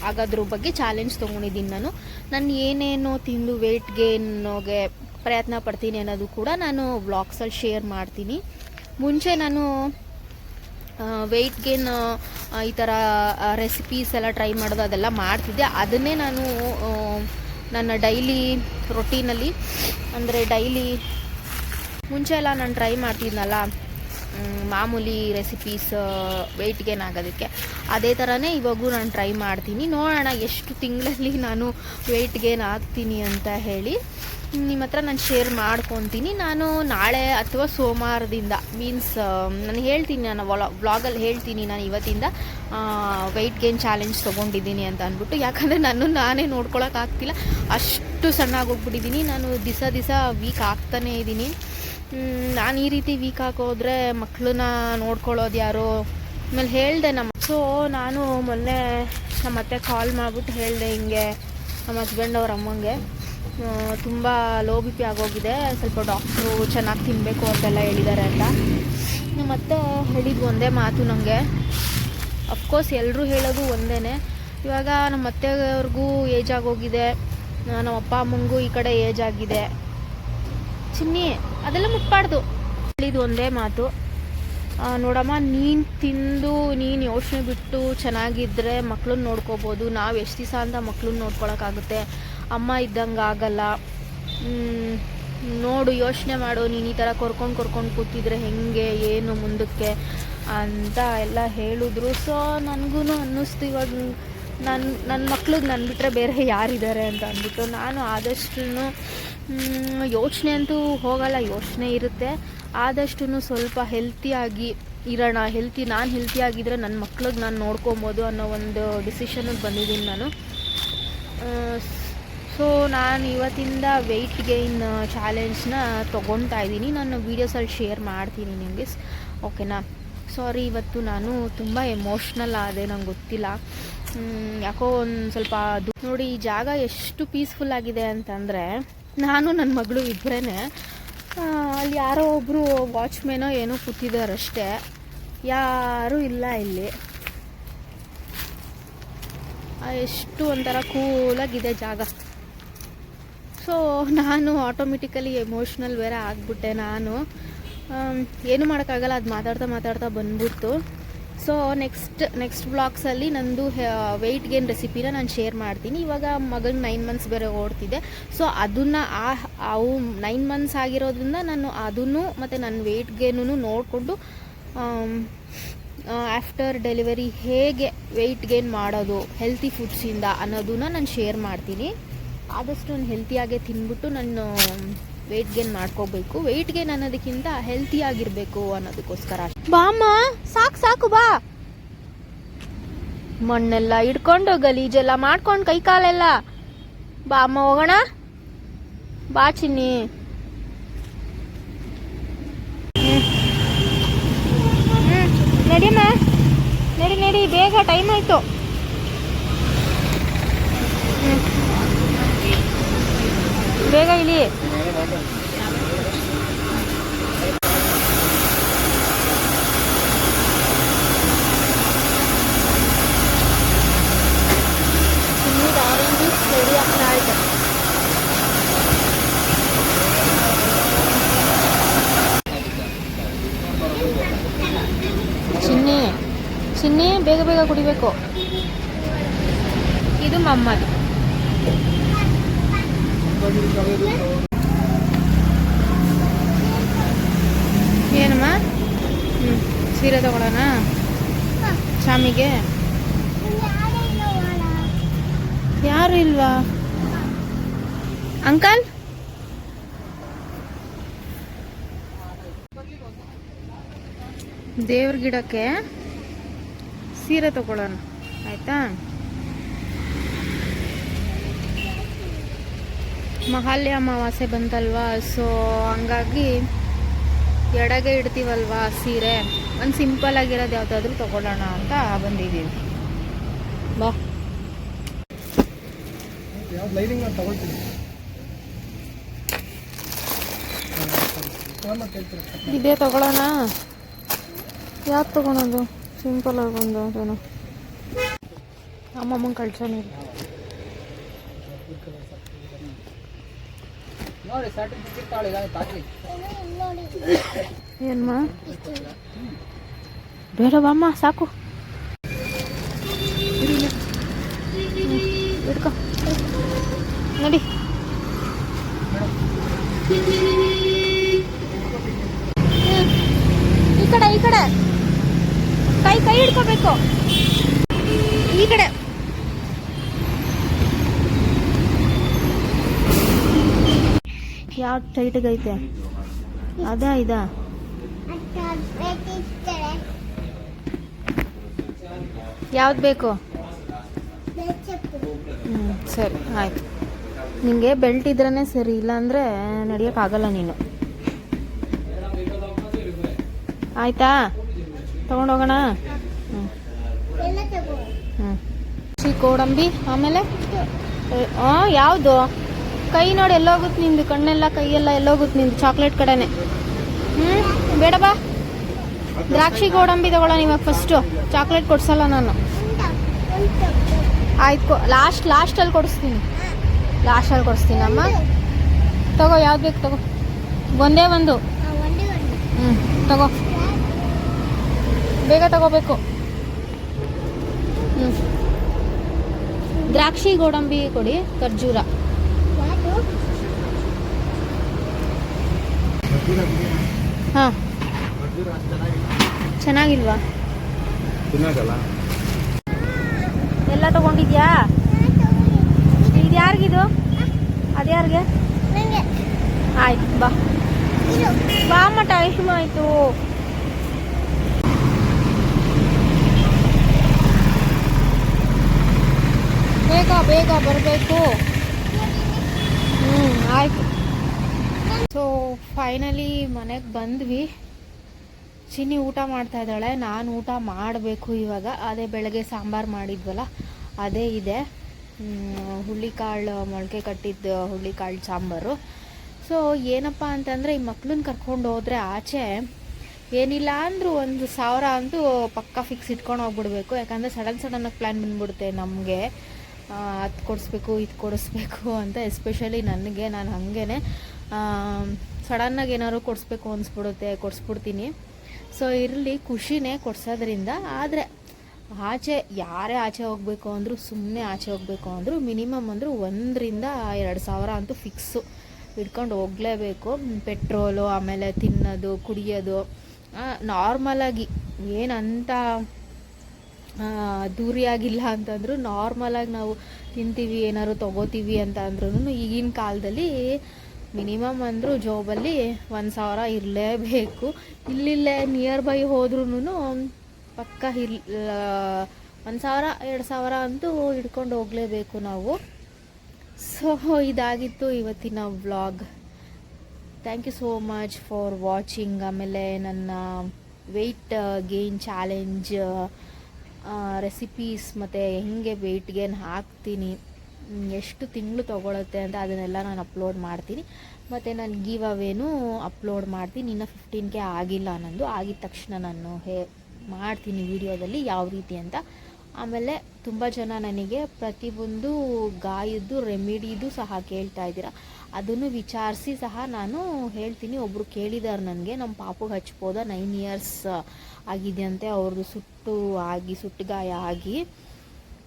S2: ಆಗೋದ್ರ ಬಗ್ಗೆ ಚಾಲೆಂಜ್ ತೊಗೊಂಡಿದ್ದೀನಿ ನಾನು. ನಾನು ಏನೇನು ತಿಂದು ವೆಯ್ಟ್ ಗೇನ್ಗೆ ಪ್ರಯತ್ನ ಪಡ್ತೀನಿ ಅನ್ನೋದು ಕೂಡ ನಾನು ವ್ಲಾಗ್ಸಲ್ಲಿ ಶೇರ್ ಮಾಡ್ತೀನಿ. ಮುಂಚೆ ನಾನು ವೆಯ್ಟ್ ಗೇನ್ ಈ ಥರ ರೆಸಿಪೀಸ್ ಎಲ್ಲ ಟ್ರೈ ಮಾಡೋದು, ಅದೆಲ್ಲ ಮಾಡ್ತಿದ್ದೆ. ಅದನ್ನೇ ನಾನು ನನ್ನ ಡೈಲಿ ರೊಟೀನಲ್ಲಿ ಅಂದರೆ ಡೈಲಿ ಮುಂಚೆ ಎಲ್ಲ ನಾನು ಟ್ರೈ ಮಾಡ್ತಿದ್ನಲ್ಲ ಮಾಮೂಲಿ ರೆಸಿಪೀಸ್ ವೆಯ್ಟ್ ಗೇನ್ ಆಗೋದಕ್ಕೆ. ಅದೇ ಥರನೇ ಇವಾಗೂ ನಾನು ಟ್ರೈ ಮಾಡ್ತೀನಿ. ನೋಡೋಣ, ಎಷ್ಟು ತಿಂಗಳಲ್ಲಿ ನಾನು ವೆಯ್ಟ್ ಗೇನ್ ಆಗ್ತೀನಿ ಅಂತ ಹೇಳಿ. ನಿಮ್ಮ ಹತ್ರ ನಾನು ಶೇರ್ ಮಾಡ್ಕೊತೀನಿ. ನಾನು ನಾಳೆ ಅಥವಾ ಸೋಮವಾರದಿಂದ ಮೀನ್ಸ್ ನಾನು ಹೇಳ್ತೀನಿ, ನಾನು ವ್ಲಾಗಲ್ಲಿ ಹೇಳ್ತೀನಿ ನಾನು ಇವತ್ತಿಂದ. ವೆಯ್ಟ್ ಗೇನ್ ಚಾಲೆಂಜ್ ತೊಗೊಂಡಿದ್ದೀನಿ ಅಂತ ಅಂದ್ಬಿಟ್ಟು. ಯಾಕಂದರೆ ನಾನು ನಾನೇ ನೋಡ್ಕೊಳಕ್ಕಾಗ್ತಿಲ್ಲ ಅಷ್ಟು ಸಣ್ಣ ಆಗೋಗ್ಬಿಟ್ಟಿದ್ದೀನಿ ನಾನು ದಿವಸ ದಿವಸ ವೀಕ್ ಆಗ್ತಾನೇ ಇದ್ದೀನಿ. ನಾನು ಈ ರೀತಿ ವೀಕ್ ಹಾಕೋದ್ರೆ ಮಕ್ಕಳನ್ನ ನೋಡ್ಕೊಳ್ಳೋದು ಯಾರು? ಆಮೇಲೆ ಹೇಳಿದೆ ನಮ್ಮ ಸೊ ನಾನು ಮೊನ್ನೆ ನಮ್ಮ ಮತ್ತೆ ಕಾಲ್ ಮಾಡಿಬಿಟ್ಟು ಹೇಳಿದೆ ಹಿಂಗೆ, ನಮ್ಮ ಹಸ್ಬೆಂಡ್ ಅವ್ರ ಅಮ್ಮಂಗೆ. ತುಂಬ ಲೋ ಬಿ ಪಿ ಆಗೋಗಿದೆ. ಸ್ವಲ್ಪ ಡಾಕ್ಟ್ರು ಚೆನ್ನಾಗಿ ತಿನ್ನಬೇಕು ಅಂತೆಲ್ಲ ಹೇಳಿದ್ದಾರೆ ಅಂತ. ನಮ್ಮ ಅತ್ತೆ ಹೇಳಿದ್ದು ಒಂದೇ ಮಾತು ನನಗೆ ಅಫ್ಕೋರ್ಸ್ ಎಲ್ಲರೂ ಹೇಳೋದು ಒಂದೇ ಇವಾಗ ನಮ್ಮ ಅತ್ತೆಯವ್ರಿಗೂ ಏಜ್ ಆಗೋಗಿದೆ. ನಮ್ಮ ಅಪ್ಪ ಅಮ್ಮಂಗೂ ಈ ಕಡೆ ಏಜ್ ಆಗಿದೆ. ಚಿನ್ನಿ, ಅದೆಲ್ಲ ಮುಟ್ಬಾರ್ದು. ಹೇಳಿದ್ದು ಒಂದೇ ಮಾತು. ನೋಡಮ್ಮ, ನೀನು ತಿಂದು, ನೀನು ಯೋಚನೆ ಬಿಟ್ಟು ಚೆನ್ನಾಗಿದ್ದರೆ ಮಕ್ಳನ್ನ ನೋಡ್ಕೋಬೋದು. ನಾವು ಎಷ್ಟು ದಿವಸ ಅಂತ ಮಕ್ಳನ್ನ ನೋಡ್ಕೊಳಕ್ಕಾಗುತ್ತೆ. ಅಮ್ಮ ಇದ್ದಂಗೆ ಆಗಲ್ಲ. ನೋಡು, ಯೋಚನೆ ಮಾಡು. ನೀನು ಈ ಥರ ಕೊರ್ಕೊಂಡು ಕೊರ್ಕೊಂಡು ಕೂತಿದ್ರೆ ಹೆಂಗೆ, ಏನು ಮುಂದಕ್ಕೆ ಅಂತ ಎಲ್ಲ ಹೇಳಿದ್ರು. ಸೊ ನನಗೂ ಅನ್ನಿಸ್ತು ಇವಾಗ ನನ್ನ ನನ್ನ ಮಕ್ಳಿಗೆ ನನ್ನ ಬಿಟ್ಟರೆ ಬೇರೆ ಯಾರಿದ್ದಾರೆ ಅಂತ ಅಂದ್ಬಿಟ್ಟು ನಾನು ಆದಷ್ಟು ಯೋಚನೆ ಅಂತೂ ಹೋಗಲ್ಲ, ಯೋಚನೆ ಇರುತ್ತೆ. ಆದಷ್ಟು ಸ್ವಲ್ಪ ಹೆಲ್ತಿಯಾಗಿ ಇರೋಣ. ಹೆಲ್ತಿ ನಾನು ಹೆಲ್ತಿಯಾಗಿದ್ದರೆ ನನ್ನ ಮಕ್ಳಿಗೆ ನಾನು ನೋಡ್ಕೊಬೋದು ಅನ್ನೋ ಒಂದು ಡಿಸಿಷನಿಗೆ ಬಂದಿದ್ದೀನಿ ನಾನು. ಸೊ ನಾನು ಇವತ್ತಿಂದ ವೆಯ್ಟ್ ಗೈನ್ ಚಾಲೆಂಜ್ನ ತೊಗೊತಾ ಇದ್ದೀನಿ. ನಾನು ವೀಡಿಯೋಸಲ್ಲಿ ಶೇರ್ ಮಾಡ್ತೀನಿ ನಿಮಗೆ. ಓಕೆನಾ ಸಾರಿ ಇವತ್ತು ನಾನು ತುಂಬ ಎಮೋಷ್ನಲ್ ಆದೆ, ನಂಗೆ ಗೊತ್ತಿಲ್ಲ. ಯಾಕೋ ಒಂದು ಸ್ವಲ್ಪ ನೋಡಿ, ಈ ಜಾಗ ಎಷ್ಟು ಪೀಸ್ಫುಲ್ ಆಗಿದೆ ಅಂತಂದರೆ, ನಾನು ನನ್ನ ಮಗಳು ಇಬ್ಬರೇ ಅಲ್ಲಿ ಯಾರೋ ಒಬ್ಬರು ವಾಚ್ಮೇನೋ ಏನೋ ಕೂತಿದ್ದಾರಷ್ಟೇ ಯಾರೂ ಇಲ್ಲ ಇಲ್ಲಿ. ಎಷ್ಟು ಒಂಥರ ಕೂಲಾಗಿದೆ ಜಾಗ. ಸೊ ನಾನು ಆಟೋಮೆಟಿಕಲಿ ಎಮೋಷ್ನಲ್ ಬೇರೆ ಆಗಿಬಿಟ್ಟೆ ನಾನು. ಏನು ಮಾಡೋಕ್ಕಾಗಲ್ಲ, ಅದು ಮಾತಾಡ್ತಾ ಮಾತಾಡ್ತಾ ಬಂದ್ಬಿಟ್ಟು ಸೊ ನೆಕ್ಸ್ಟ್ ನೆಕ್ಸ್ಟ್ ಬ್ಲಾಗ್ಸಲ್ಲಿ ನಂದು ವೆಯ್ಟ್ ಗೇನ್ ರೆಸಿಪಿನ ನಾನು ಶೇರ್ ಮಾಡ್ತೀನಿ. ಇವಾಗ ಮಗನ ನೈನ್ ಮಂತ್ಸ್ ಬೇರೆ ಓಡ್ತಿದೆ. ಸೊ ಅದನ್ನು ಆ, ಅವು ನೈನ್ ಮಂತ್ಸ್ ಆಗಿರೋದ್ರಿಂದ ನಾನು ಅದನ್ನು ಮತ್ತು ನನ್ನ ವೆಯ್ಟ್ ಗೇನು ನೋಡಿಕೊಂಡು ಆಫ್ಟರ್ ಡೆಲಿವರಿ ಹೇಗೆ ವೆಯ್ಟ್ ಗೇನ್ ಮಾಡೋದು ಹೆಲ್ತಿ ಫುಡ್ಸಿಂದ ಅನ್ನೋದನ್ನ ನಾನು ಶೇರ್ ಮಾಡ್ತೀನಿ. ಆದಷ್ಟು ನಾನು ಹೆಲ್ತಿಯಾಗೇ ತಿನ್ಬಿಟ್ಟು ನಾನು ವೆಯ್ಟ್ ಗೇನ್ ಮಾಡ್ಕೋಬೇಕು. ವೆಯ್ಟ್ ಗೇನ್ ಅನ್ನೋದಕ್ಕಿಂತ ಹೆಲ್ತಿಯಾಗಿರಬೇಕು ಅನ್ನೋದಕ್ಕೋಸ್ಕರ ಬಾಮ್ಮ ಸಾಕು ಸಾಕು, ಬಾ. ಮಣ್ಣೆಲ್ಲ ಇಡ್ಕೊಂಡು ಗಲೀಜೆಲ್ಲ ಮಾಡ್ಕೊಂಡು ಕೈ ಕಾಲೆಲ್ಲ. ಬಾಮ್ಮ ಹೋಗೋಣ. ಬಾ ಚಿನ್ನಿ. ನಡಿಯಮ್ಮ ನಡಿ ನಡಿ ಬೇಗ ಟೈಮ್ ಆಯ್ತು. ಬೇಗ ಇಳಿ. ಚಿನ್ನಿ ಚಿನ್ನಿ ಬೇಗ ಬೇಗ ಕುಡಿಬೇಕು. ಇದು ಮಮ್ಮದು. ಏನಮ್ಮ? ಸೀರೆ ತಗೊಳ್ಳೋಣ? ಶಾಮಿಗೆ ಯಾರು ಇಲ್ವಾ? ಅಂಕಲ್? ದೇವ್ರ ಗಿಡಕ್ಕೆ ಸೀರೆ ತಗೊಳ್ಳೋಣ ಆಯ್ತಾ? ಮಹಾಲ್ಯ ಅಮಾವಾಸ್ಯೆ ಬಂತಲ್ವಾ? ಸೊ ಹಂಗಾಗಿ ಎಡಗೆ ಇಡ್ತೀವಲ್ವಾ ಸೀರೆ? ಒಂದು ಸಿಂಪಲ್ ಆಗಿರೋದು ಯಾವುದಾದ್ರೂ ತಗೊಳ್ಳೋಣ ಅಂತ ಬಂದಿದ್ದೀವಿ ಬಾ. ಇದೇ ತಗೊಳ್ಳೋಣ. ಯಾವ್ದು ತಗೊಳೋದು? ಸಿಂಪಲ್ ಆಗಿ ಒಂದು ಅದೇನೋ ಅಮ್ಮಮ್ಮನ ಕಳ್ಸೋಣ
S3: ನೋಡಿ ಸರ್ಟಿಫಿಕೇಟ್ ತಾಕಿ.
S2: ಏನಮ್ಮ? ಸಾಕು. ನೋಡಿ. ಈ ಕಡೆ ಈ ಕಡೆ. ಕೈ ಕೈ ಹಿಡ್ಕೋಬೇಕು ಈ ಕಡೆ ಯಾವ ಟೈಟ್ಗೈತೆ ಅದಾ ಇದಾ? ಯಾವ್ದು ಬೇಕು? ಹ್ಞೂ ಸರಿ, ಆಯ್ತು. ನಿಮಗೆ ಬೆಲ್ಟ್ ಇದ್ರೇ ಸರಿ, ಇಲ್ಲಾಂದರೆ ನಡೆಯೋಕ್ಕಾಗಲ್ಲ ನೀನು. ಆಯ್ತಾ? ತಗೊಂಡೋಗೋಣ ಹ್ಞೂ ಹ್ಞೂ ಶ್ರೀ ಕೋಡಂಬಿ ಆಮೇಲೆ? ಯಾವುದು? ಕೈ ನೋಡಿ ಎಲ್ಲೋಗುತ್ತೆ ನಿಂದು, ಕಣ್ಣೆಲ್ಲ, ಕೈಯೆಲ್ಲ ಎಲ್ಲೋಗುತ್ತೆ ನಿಂದು ಚಾಕ್ಲೇಟ್ ಕಡೆನೆ. ಹ್ಞೂ ಬೇಡ ಬಾ. ದ್ರಾಕ್ಷಿ ಗೋಡಂಬಿ ತಗೊಳ್ಳೋಣ ಇವಾಗ ಫಸ್ಟು ಚಾಕ್ಲೇಟ್ ಕೊಡ್ಸಲ್ಲ ನಾನು. ಆಯ್ತು ಲಾಸ್ಟ್ ಲಾಸ್ಟಲ್ಲಿ ಕೊಡಿಸ್ತೀನಿ. ಲಾಸ್ಟಲ್ಲಿ ಕೊಡಿಸ್ತೀನಿ ಅಮ್ಮ. ತಗೋ, ಯಾವ್ದು ಬೇಕು ತಗೋ. ಒಂದೇ ಒಂದು. ಹ್ಞೂ ತಗೋ. ಬೇಗ ತಗೋಬೇಕು. ಹ್ಞೂ ದ್ರಾಕ್ಷಿ ಗೋಡಂಬಿ ಕೊಡಿ, ಖರ್ಜೂರ. ಹಾಂ. ಚೆನ್ನಾಗಿಲ್ವಾ?
S3: ತಿನ್ನೋದಲ್ಲ?
S2: ಎಲ್ಲ ತಗೊಂಡಿದ್ಯಾ? ಇದು ಯಾರಿಗಿದು? ಅದು ಯಾರಿಗೆ? ಆಯ್ತು ಬಾ. ಬಾ ಅಮ್ಮ ಟೈಮ್ ಆಯ್ತು. ಬೇಗ ಬೇಗ ಬರಬೇಕು. ಹ್ಞೂ ಆಯ್ತು. ಸೊ ಫೈನಲಿ ಮನೆಗೆ ಬಂದ್ವಿ. ಚಿನ್ನಿ ಊಟ ಮಾಡ್ತಾ ಇದ್ದಾಳೆ. ನಾನು ಊಟ ಮಾಡಬೇಕು ಇವಾಗ. ಅದೇ ಬೆಳಗ್ಗೆ ಸಾಂಬಾರು ಮಾಡಿದ್ವಲ್ಲ, ಅದೇ ಇದೆ. ಹುಳ್ಳಿಕಾಳು ಮೊಳಕೆ ಕಟ್ಟಿದ್ದು ಹುಳ್ಳಿಕಾಳು ಸಾಂಬಾರು. ಸೊ ಏನಪ್ಪ ಅಂತಂದರೆ, ಈ ಮಕ್ಳನ್ನ ಕರ್ಕೊಂಡು ಹೋದರೆ ಆಚೆ ಏನಿಲ್ಲ ಅಂದರೂ ಒಂದು ಸಾವಿರ ಅಂತೂ ಪಕ್ಕ ಫಿಕ್ಸ್ ಇಟ್ಕೊಂಡು ಹೋಗ್ಬಿಡ್ಬೇಕು. ಯಾಕಂದರೆ ಸಡನ್ ಸಡನ್ನಾಗಿ ಪ್ಲ್ಯಾನ್ ಬಂದ್ಬಿಡುತ್ತೆ ನಮಗೆ. ಅದು ಕೊಡಿಸ್ಬೇಕು, ಇದು ಕೊಡಿಸ್ಬೇಕು ಅಂತ ಎಸ್ಪೆಷಲಿ ನನಗೆ. ನಾನು ಹಾಗೇನೆ. ಸಡನ್ನಾಗಿ ಏನಾದ್ರು ಕೊಡಿಸ್ಬೇಕು ಅನಿಸ್ಬಿಡುತ್ತೆ, ಕೊಡಿಸ್ಬಿಡ್ತೀನಿ. ಸೊ ಇರಲಿ, ಖುಷಿನೇ ಕೊಡ್ಸೋದ್ರಿಂದ. ಆದರೆ, ಆಚೆ, ಯಾರೇ ಆಚೆ ಹೋಗಬೇಕು ಅಂದರೂ ಸುಮ್ಮನೆ ಆಚೆ ಹೋಗಬೇಕು ಅಂದರೂ ಮಿನಿಮಮ್ ಅಂದರೂ ಒಂದರಿಂದ ಎರಡು ಸಾವಿರ ಅಂತೂ ಫಿಕ್ಸು ಇಟ್ಕೊಂಡು ಹೋಗಲೇಬೇಕು. ಪೆಟ್ರೋಲು, ಆಮೇಲೆ ತಿನ್ನೋದು, ಕುಡಿಯೋದು. ನಾರ್ಮಲಾಗಿ ಏನಂತ ದೂರಿಯಾಗಿಲ್ಲ ಅಂತಂದ್ರು ನಾರ್ಮಲಾಗಿ ನಾವು ತಿಂತೀವಿ, ಏನಾದ್ರು ತಗೋತೀವಿ ಅಂತ ಅಂದ್ರೂ ಈಗಿನ ಕಾಲದಲ್ಲಿ ಮಿನಿಮಮ್ ಅಂದರೂ ಜೋಬಲ್ಲಿ ಒಂದು ಸಾವಿರ ಇರಲೇಬೇಕು. ಇಲ್ಲಿಲ್ಲೇ ನಿಯರ್ ಬೈ ಹೋದ್ರೂ ಪಕ್ಕ ಇರ್ ಒಂದು ಸಾವಿರ, ಎರಡು ಸಾವಿರ ಅಂತೂ ಹಿಡ್ಕೊಂಡು ಹೋಗಲೇಬೇಕು ನಾವು. ಸೊ ಇದಾಗಿತ್ತು ಇವತ್ತಿನ vlog thank you so much for watching ಆಮೇಲೆ ನನ್ನ ವೆಯ್ಟ್ ಗೇನ್ ಚಾಲೆಂಜ್ ರೆಸಿಪೀಸ್ ಮತ್ತು ಹೆಂಗೆ ವೆಯ್ಟ್ ಗೇನ್ ಹಾಕ್ತೀನಿ. ಎಷ್ಟು ತಿಂಗಳು ತೊಗೊಳುತ್ತೆ ಅಂತ ಅದನ್ನೆಲ್ಲ ನಾನು ಅಪ್ಲೋಡ್ ಮಾಡ್ತೀನಿ. ಮತ್ತು ನಾನು ಗೀವ್ ಅವೇನು ಅಪ್ಲೋಡ್ ಮಾಡ್ತೀನಿ. ಇನ್ನು ಫಿಫ್ಟೀನ್ ಕೆ ಆಗಿಲ್ಲ ಅನ್ನೋದು ಆಗಿದ ತಕ್ಷಣ ನಾನು ಹೇ, ಮಾಡ್ತೀನಿ ವಿಡಿಯೋದಲ್ಲಿ ಯಾವ ರೀತಿ ಅಂತ. ಆಮೇಲೆ ತುಂಬ ಜನ ನನಗೆ ಪ್ರತಿಯೊಂದು ಗಾಯದ್ದು ರೆಮಿಡಿದು ಸಹ ಕೇಳ್ತಾ ಇದ್ದೀರಾ. ಅದನ್ನು ವಿಚಾರಿಸಿ ಸಹ ನಾನು ಹೇಳ್ತೀನಿ. ಒಬ್ಬರು ಕೇಳಿದ್ದಾರೆ ನನಗೆ ನಮ್ಮ ಪಾಪುಗೆ ಹಚ್ಬೋದ? ನೈನ್ ಇಯರ್ಸ್ ಆಗಿದೆಯಂತೆ ಅವ್ರದ್ದು ಸುಟ್ಟು ಆಗಿ, ಸುಟ್ಟು ಗಾಯ ಆಗಿ.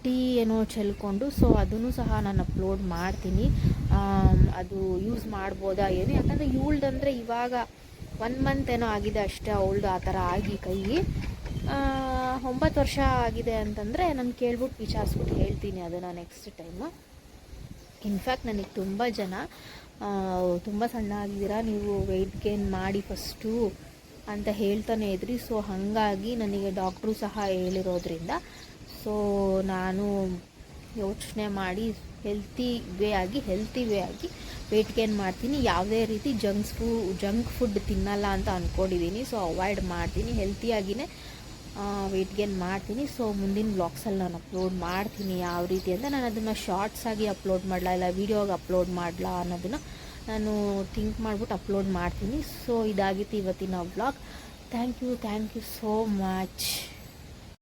S2: ಟೀ ಏನೋ ಚೆಲ್ಕೊಂಡು ಸೊ ಅದನ್ನು ಸಹ ನಾನು ಅಪ್ಲೋಡ್ ಮಾಡ್ತೀನಿ. ಅದು ಯೂಸ್ ಮಾಡ್ಬೋದಾ ಏನು? ಯಾಕಂದರೆ ಇವಳ್ದಂದರೆ ಇವಾಗ ಒನ್ ಮಂತ್ ಏನೋ ಆಗಿದೆ ಅಷ್ಟೇ ಅವಳ್ದು ಆ ಥರ ಆಗಿ ಕೈ ಒಂಬತ್ತು ವರ್ಷ ಆಗಿದೆ ಅಂತಂದರೆ ನಾನು ಕೇಳ್ಬಿಟ್ಟು ವಿಚಾರಿಸ್ಬಿಟ್ಟು ಹೇಳ್ತೀನಿ ಅದನ್ನು ನೆಕ್ಸ್ಟ್ ಟೈಮು ಇನ್ಫ್ಯಾಕ್ಟ್ ನನಗೆ ತುಂಬ ಜನ ತುಂಬ ಸಣ್ಣ ಆಗಿದ್ದೀರಾ, ನೀವು ವೆಯ್ಟ್ ಗೇನ್ ಮಾಡಿ ಫಸ್ಟು ಅಂತ ಹೇಳ್ತಾನೆ ಇದ್ರಿ ಸೊ ಹಾಗಾಗಿ ನನಗೆ ಡಾಕ್ಟ್ರು ಸಹ ಹೇಳಿರೋದ್ರಿಂದ ಸೊ ನಾನು ಯೋಚನೆ ಮಾಡಿ ಹೆಲ್ತಿ ವೇ ಆಗಿ ಹೆಲ್ತಿ ವೇ ಆಗಿ ವೆಯ್ಟ್ ಗೇನ್ ಮಾಡ್ತೀನಿ. ಯಾವುದೇ ರೀತಿ ಜಂಕ್ಸ್ ಫು ಜಂಕ್ ಫುಡ್ ತಿನ್ನಲ್ಲ ಅಂತ ಅಂದ್ಕೊಂಡಿದ್ದೀನಿ ಸೊ ಅವಾಯ್ಡ್ ಮಾಡ್ತೀನಿ. ಹೆಲ್ತಿಯಾಗಿಯೇ ವೆಯ್ಟ್ ಗೇನ್ ಮಾಡ್ತೀನಿ. ಸೊ ಮುಂದಿನ ಬ್ಲಾಗ್ಸಲ್ಲಿ ನಾನು ಅಪ್ಲೋಡ್ ಮಾಡ್ತೀನಿ ಯಾವ ರೀತಿ ಅಂತ. ನಾನು ಅದನ್ನು ಶಾರ್ಟ್ಸ್ ಆಗಿ ಅಪ್ಲೋಡ್ ಮಾಡಲ, ಇಲ್ಲ ವೀಡಿಯೋಗೆ ಅಪ್ಲೋಡ್ ಮಾಡಲ ಅನ್ನೋದನ್ನು ನಾನು ಥಿಂಕ್ ಮಾಡಿಬಿಟ್ಟು ಅಪ್ಲೋಡ್ ಮಾಡ್ತೀನಿ. ಸೊ ಇದಾಗಿತ್ತು ಇವತ್ತಿನ blog thank you thank you so much